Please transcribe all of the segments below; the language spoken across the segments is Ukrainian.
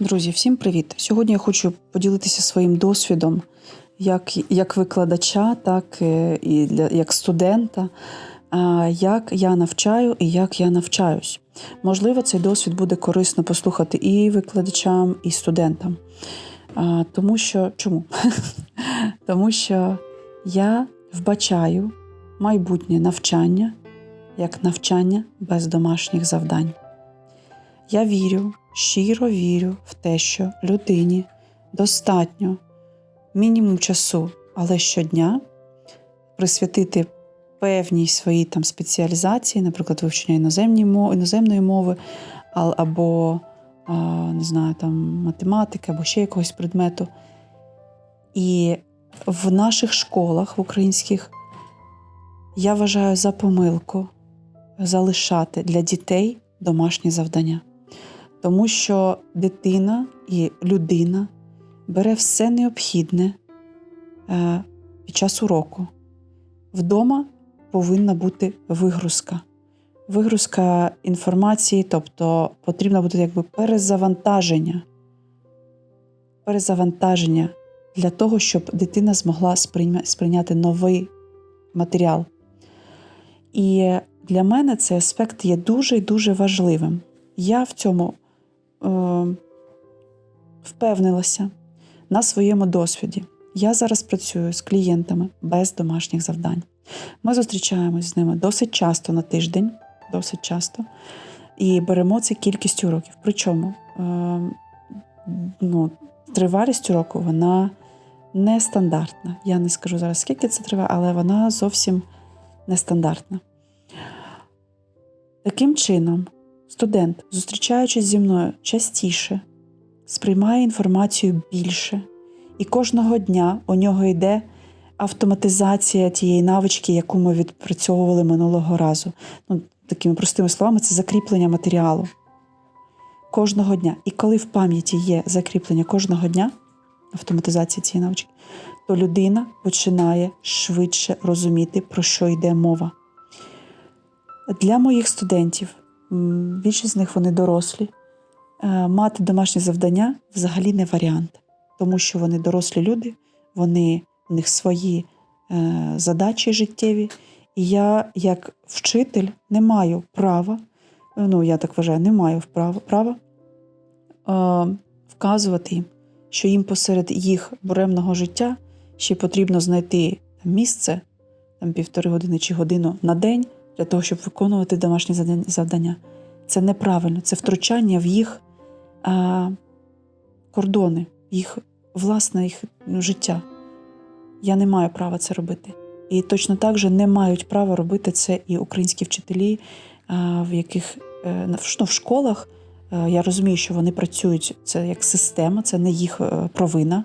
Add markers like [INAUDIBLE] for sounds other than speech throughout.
Друзі, всім привіт! Сьогодні я хочу поділитися своїм досвідом як, як викладача, так е, і для, як студента, як я навчаю і як я навчаюсь. Можливо, цей досвід буде корисно послухати і викладачам, і студентам. Тому що чому? [LAUGHS] Тому що я вбачаю майбутнє навчання як навчання без домашніх завдань. Я вірю, щиро вірю в те, що людині достатньо мінімум часу, але щодня присвятити певній своїй там спеціалізації, наприклад, вивчення іноземної мови, або не знаю, там математики, або ще якогось предмету. І в наших школах в українських я вважаю за помилку залишати для дітей домашні завдання. Тому що дитина і людина бере все необхідне е, під час уроку. Вдома повинна бути вигрузка. Вигрузка інформації, тобто потрібно буде якби перезавантаження. Перезавантаження для того, щоб дитина змогла сприйня- сприйняти новий матеріал. І для мене цей аспект є дуже і дуже важливим. Я в цьому впевнилася на своєму досвіді. Я зараз працюю з клієнтами без домашніх завдань. Ми зустрічаємось з ними досить часто на тиждень, досить часто, і беремо це кількістю уроків. Причому е, ну, тривалість уроку вона нестандартна. Я не скажу зараз, скільки це триває, але вона зовсім нестандартна. Таким чином, студент, зустрічаючись зі мною частіше, сприймає інформацію більше, і кожного дня у нього йде автоматизація тієї навички, яку ми відпрацьовували минулого разу. Ну, такими простими словами, це закріплення матеріалу. Кожного дня. І коли в пам'яті є закріплення кожного дня, автоматизація цієї навички, то людина починає швидше розуміти, про що йде мова. Для моїх студентів, більшість з них вони дорослі, е, мати домашні завдання взагалі не варіант, тому що вони дорослі люди, вони у них свої е, задачі життєві. І я, як вчитель, не маю права, ну я так вважаю, не маю права, права е, вказувати їм, що їм посеред їх буремного життя ще потрібно знайти місце там, півтори години чи годину на день для того, щоб виконувати домашні завдання. Це неправильно, це втручання в їх а, кордони, їх власне їх ну, життя. Я не маю права це робити. І точно так же не мають права робити це і українські вчителі, а, в яких е, в- ну, в школах. Е, Я розумію, що вони працюють це як система, це не їх е, провина.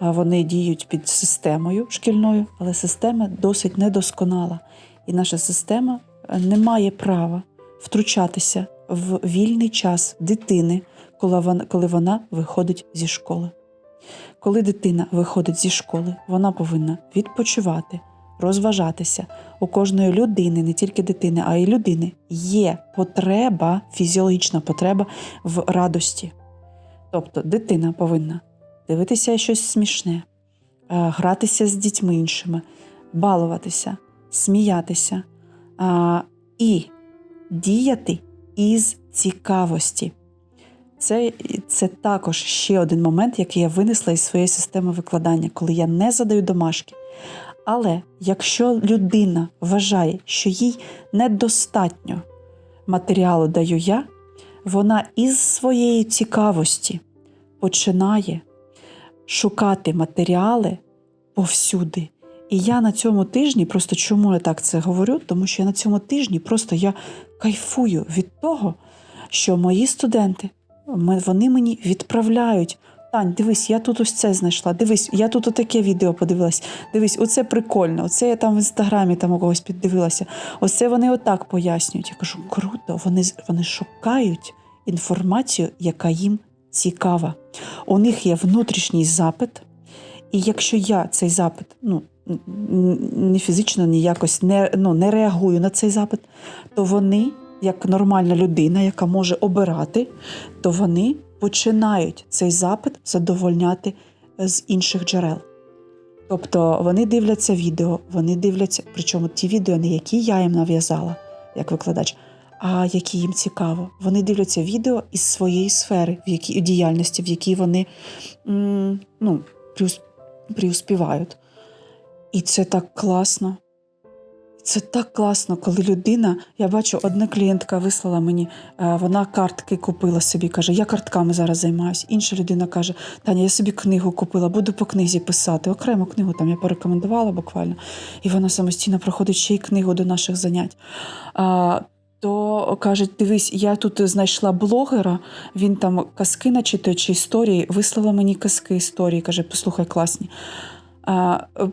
Вони діють під системою шкільною, але система досить недосконала. І наша система е, не має права втручатися в вільний час дитини, коли вона, коли вона виходить зі школи. Коли дитина виходить зі школи, вона повинна відпочивати, розважатися. У кожної людини, не тільки дитини, а й людини, є потреба, фізіологічна потреба в радості. Тобто дитина повинна дивитися щось смішне, е, гратися з дітьми іншими, балуватися, сміятися а, і діяти із цікавості. Це, це також ще один момент, який я винесла із своєї системи викладання, коли я не задаю домашки. Але якщо людина вважає, що їй недостатньо матеріалу даю я, вона із своєї цікавості починає шукати матеріали повсюди. І я на цьому тижні, просто чому я так це говорю? Тому що я на цьому тижні просто я кайфую від того, що мої студенти вони мені відправляють. Тань, дивись, я тут ось це знайшла. Дивись, я тут отаке відео подивилась. Дивись, оце прикольно. Оце я там в інстаграмі там у когось піддивилася. Оце вони отак пояснюють. Я кажу, круто, вони, вони шукають інформацію, яка їм цікава. У них є внутрішній запит, і якщо я цей запит, ну н- н- не фізично, ні якось не, ну, не реагую на цей запит, то вони, як нормальна людина, яка може обирати, то вони починають цей запит задовольняти е, з інших джерел. Тобто вони дивляться відео, вони дивляться, причому ті відео, не які я їм нав'язала як викладач, а які їм цікаво. Вони дивляться відео із своєї сфери, в якій діяльності, в якій вони ну, преуспівають. І це так класно. Це так класно, коли людина, я бачу, одна клієнтка вислала мені, е, вона картки купила собі, каже, я картками зараз займаюся. Інша людина каже, Таня, я собі книгу купила, буду по книзі писати. Окрему книгу там я порекомендувала буквально. І вона самостійно проходить ще й книгу до наших занять. То каже, дивись, я тут знайшла блогера, він там казки начитує чи історії, вислала мені казки історії. Каже, послухай, класні.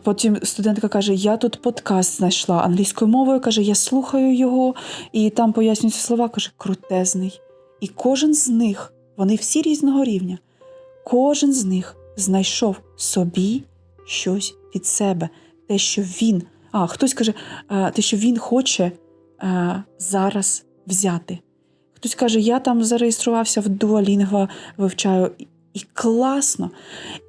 Потім студентка каже: Я тут подкаст знайшла англійською мовою. каже, я слухаю його, і там пояснюються слова. каже, крутезний. І кожен з них, вони всі різного рівня, кожен з них знайшов собі щось від себе, те, що він, а хтось каже, те, що він хоче зараз взяти. Хтось каже, я там зареєструвався в Duolingo, вивчаю. І класно.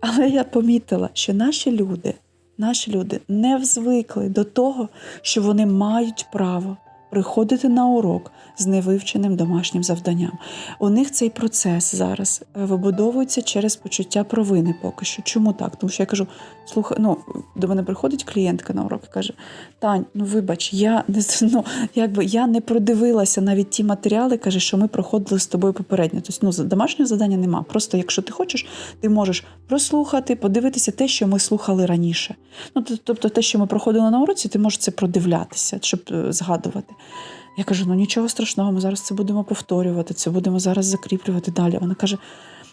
Але я помітила, що наші люди, наші люди не звикли до того, що вони мають право приходити на урок з невивченим домашнім завданням. У них цей процес зараз е, вибудовується через почуття провини поки що. Чому так? Тому що я кажу: слухай, ну до мене приходить клієнтка на урок і каже: Тань, ну вибач, я не [LAUGHS] ну, якби я не продивилася навіть ті матеріали, каже, що ми проходили з тобою попередньо. Тобто, ну, домашнього завдання нема. Просто якщо ти хочеш, ти можеш прослухати, подивитися те, що ми слухали раніше. Ну, тобто, те, що ми проходили на уроці, ти можеш це продивлятися, щоб е, згадувати. Я кажу: ну нічого страшного, ми зараз це будемо повторювати, це будемо зараз закріплювати далі. Вона каже: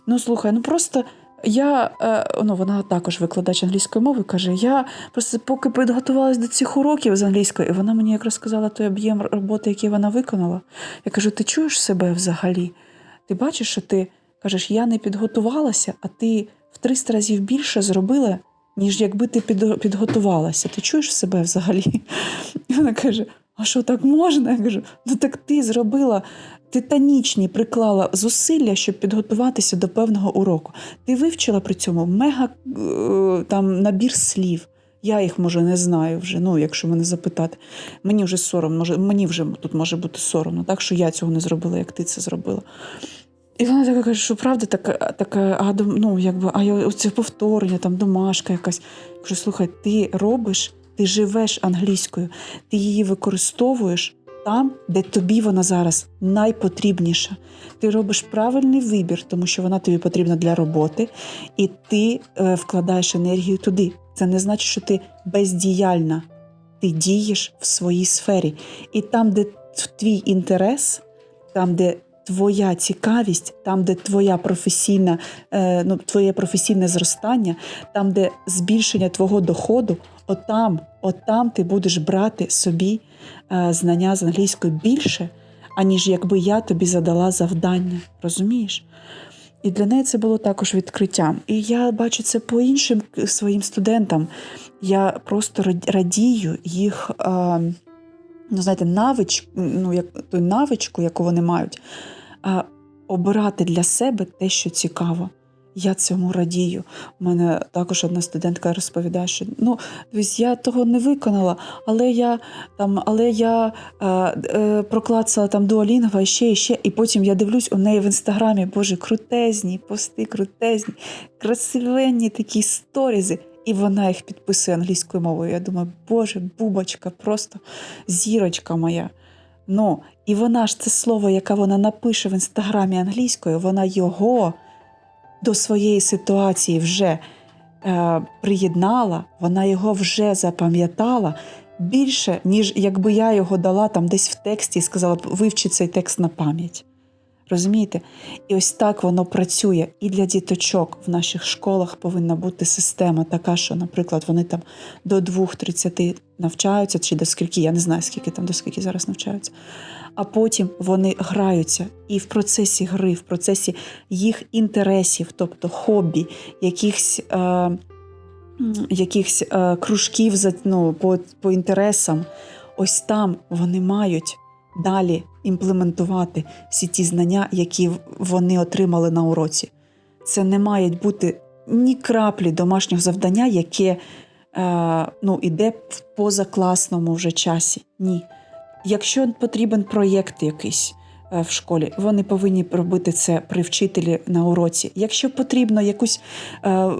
ну слухай, ну просто. Я, е, ну, вона також викладач англійської мови, каже: я просто поки підготувалась до цих уроків з англійської, і вона мені якраз сказала той об'єм роботи, який вона виконала. Я кажу: ти чуєш себе взагалі? Ти бачиш, що ти кажеш, я не підготувалася, а ти в 300 разів більше зробила, ніж якби ти підготувалася. Ти чуєш себе взагалі? [LAUGHS] Вона каже: А що так можна? Я кажу, ну так ти зробила титанічні, приклала зусилля, щоб підготуватися до певного уроку. Ти вивчила при цьому мега е, там набір слів. Я їх може не знаю вже. Ну, якщо мене запитати, мені вже соромно, може, мені вже тут може бути соромно, так що я цього не зробила, як ти це зробила. І вона така каже, що правда така, така а, ну, якби, а я, оце повторення, там домашка якась. Я кажу, слухай, ти робиш, ти живеш англійською, ти її використовуєш там, де тобі вона зараз найпотрібніша. Ти робиш правильний вибір, тому що вона тобі потрібна для роботи, і ти е, вкладаєш енергію туди. Це не значить, що ти бездіяльна. Ти дієш в своїй сфері. І там, де твій інтерес, там, де твоя цікавість, там, де твоя професійна, е, ну, твоє професійне зростання, там, де збільшення твого доходу, отам, отам ти будеш брати собі е, знання з англійської більше, аніж якби я тобі задала завдання. Розумієш? І для неї це було також відкриттям. І я бачу це по іншим своїм студентам. Я просто радію їх, е, ну, знаєте, навич, ну, як, ту навичку, яку вони мають, е, обирати для себе те, що цікаво. Я цьому радію. У мене також одна студентка розповідає, що ну, дивись, я того не виконала, але я там, але я е, е, проклацала там дуолінгва ще, і ще. І потім я дивлюсь у неї в інстаграмі, боже, крутезні, пости, крутезні, красивенні такі сторізи. І вона їх підписує англійською мовою. Я думаю, боже, бубочка, просто зірочка моя. Ну, і вона ж це слово, яке вона напише в інстаграмі англійською, вона його до своєї ситуації вже е, приєднала, вона його вже запам'ятала більше, ніж якби я його дала там десь в тексті і сказала вивчи цей текст на пам'ять. Розумієте? І ось так воно працює. І для діточок в наших школах повинна бути система така, що, наприклад, вони там до 2.30 навчаються, чи до скільки, я не знаю, скільки там до скільки зараз навчаються. А потім вони граються і в процесі гри, в процесі їх інтересів, тобто хобі, якихось, е, якихось е, кружків ну, по, по інтересам, ось там вони мають далі імплементувати всі ті знання, які вони отримали на уроці. Це не має бути ні краплі домашнього завдання, яке е, ну, іде в позакласному вже часі. Ні. Якщо потрібен проєкт якийсь в школі, вони повинні робити це при вчителі на уроці. Якщо потрібно якусь е,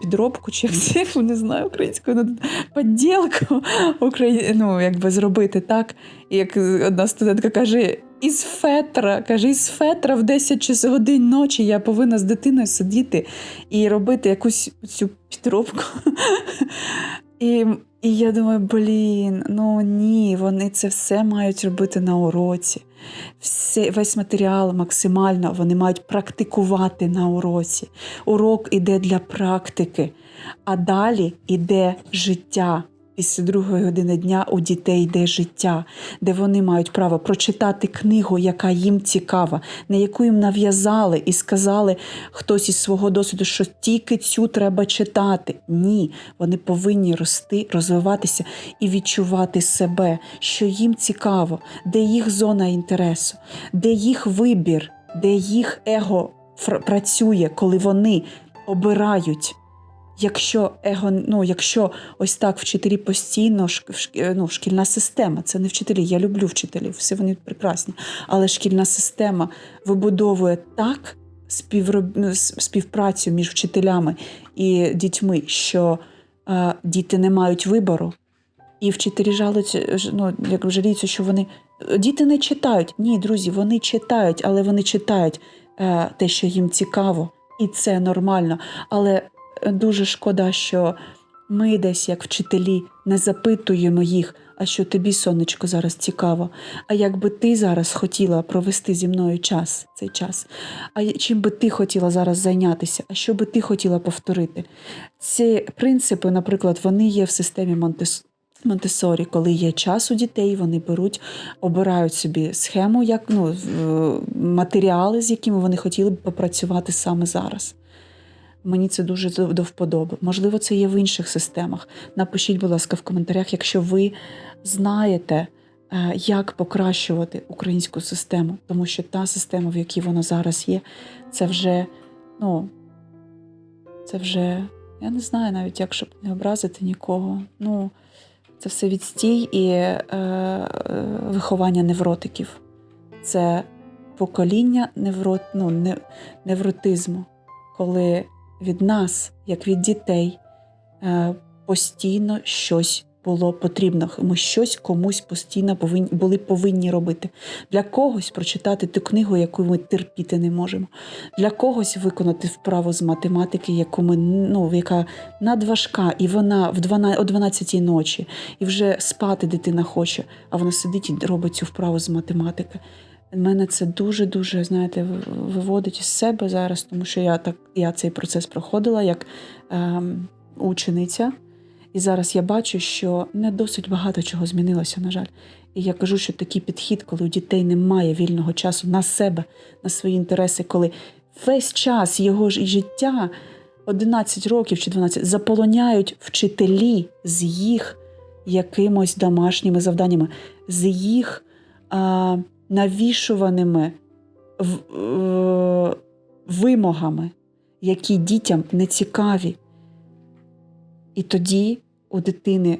підробку, чи як не знаю українською, ну, поділку Украї... ну, якби зробити так. Як одна студентка каже, із фетра, каже, із фетра в 10 часов годин ночі я повинна з дитиною сидіти і робити якусь цю підробку. І, і я думаю, блін, ну ні, вони це все мають робити на уроці. Все, весь матеріал максимально вони мають практикувати на уроці. Урок іде для практики, а далі іде життя. Після другої години дня у дітей йде життя, де вони мають право прочитати книгу, яка їм цікава, на яку їм нав'язали і сказали хтось із свого досвіду, що тільки цю треба читати. Ні, вони повинні рости, розвиватися і відчувати себе, що їм цікаво, де їх зона інтересу, де їх вибір, де їх его працює, коли вони обирають. Якщо его, ну, якщо ось так вчителі постійно, шк- ну, шкільна система, це не вчителі, я люблю вчителів, всі вони прекрасні. Але шкільна система вибудовує так ну, співпрацю між вчителями і дітьми, що е, діти не мають вибору. І вчителі жалуються, ну, як жаліються, що вони діти не читають. Ні, друзі, вони читають, але вони читають е, те, що їм цікаво, і це нормально. Але е, дуже шкода, що ми десь, як вчителі, не запитуємо їх, а що тобі, сонечко, зараз цікаво. А як би ти зараз хотіла провести зі мною час, цей час? А чим би ти хотіла зараз зайнятися? А що би ти хотіла повторити? Ці принципи, наприклад, вони є в системі Монтес. Монтесорі, коли є час у дітей, вони беруть, обирають собі схему, як ну, матеріали, з якими вони хотіли б попрацювати саме зараз. Мені це дуже до до вподоби. Можливо, це є в інших системах. Напишіть, будь ласка, в коментарях, якщо ви знаєте, е, як покращувати українську систему, тому що та система, в якій вона зараз є, це вже, ну, це вже, я не знаю навіть, як щоб не образити нікого. Ну, це все відстій і е, е, виховання невротиків. Це покоління неврот, ну, не, невротизму, коли від нас, як від дітей, е, постійно щось було потрібно. Ми щось комусь постійно повинні, були повинні робити. Для когось прочитати ту книгу, яку ми терпіти не можемо. Для когось виконати вправу з математики, яку ми, ну, яка надважка, і вона в 12, о 12 ночі, і вже спати дитина хоче, а вона сидить і робить цю вправу з математики. Мене це дуже-дуже, знаєте, виводить із себе зараз, тому що я так я цей процес проходила як ем, учениця. І зараз я бачу, що не досить багато чого змінилося, на жаль. І я кажу, що такий підхід, коли у дітей немає вільного часу на себе, на свої інтереси, коли весь час його ж життя 11 років чи 12 заполоняють вчителі з їх якимось домашніми завданнями, з їх а, навішуваними в, вимогами, які дітям не цікаві. І тоді у дитини,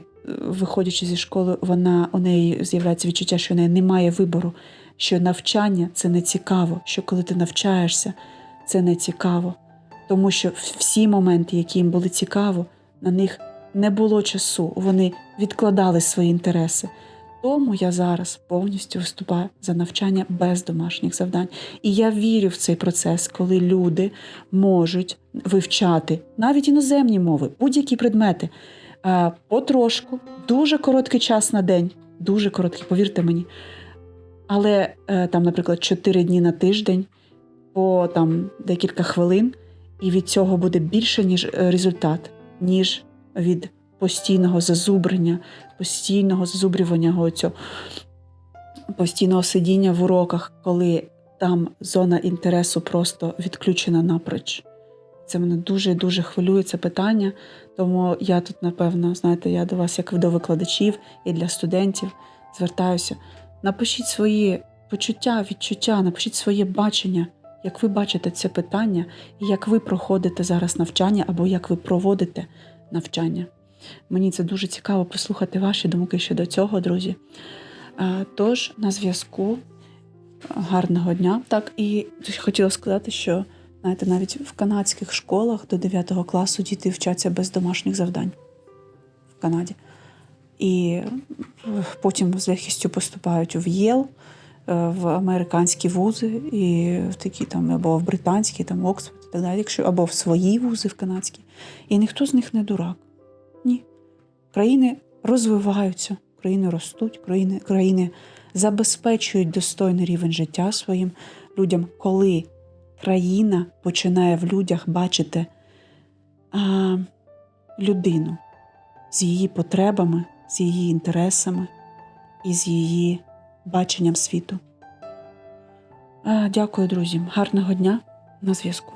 виходячи зі школи, вона у неї з'являється відчуття, що у неї немає вибору, що навчання це не цікаво, що коли ти навчаєшся, це не цікаво. Тому що всі моменти, які їм були цікаво, на них не було часу, вони відкладали свої інтереси. Тому я зараз повністю виступаю за навчання без домашніх завдань. І я вірю в цей процес, коли люди можуть вивчати навіть іноземні мови, будь-які предмети потрошку, дуже короткий час на день, дуже короткий, повірте мені. Але е, там, наприклад, 4 дні на тиждень по там декілька хвилин, і від цього буде більше ніж е, результат, ніж від постійного зазубрення, постійного зазубрювання оцього, постійного сидіння в уроках, коли там зона інтересу просто відключена напроч. Це мене дуже дуже хвилює це питання. Тому я тут, напевно, знаєте, я до вас, як до викладачів і для студентів, звертаюся. Напишіть свої почуття, відчуття, напишіть своє бачення, як ви бачите це питання, і як ви проходите зараз навчання або як ви проводите навчання. Мені це дуже цікаво послухати ваші думки щодо цього, друзі. Е, Тож, на зв'язку, гарного дня. Так, і хотіла сказати, що знаєте, навіть в канадських школах до 9 класу діти вчаться без домашніх завдань в Канаді. І потім з легкістю поступають в ЄЛ, е, в американські вузи, і в такі там, або в британські, там Оксфорд і так далі, якщо, або в свої вузи в канадські. І ніхто з них не дурак. Країни розвиваються, країни ростуть, країни, країни забезпечують достойний рівень життя своїм людям, коли країна починає в людях бачити а, людину з її потребами, з її інтересами і з її баченням світу. Дякую, друзі. Гарного дня на зв'язку.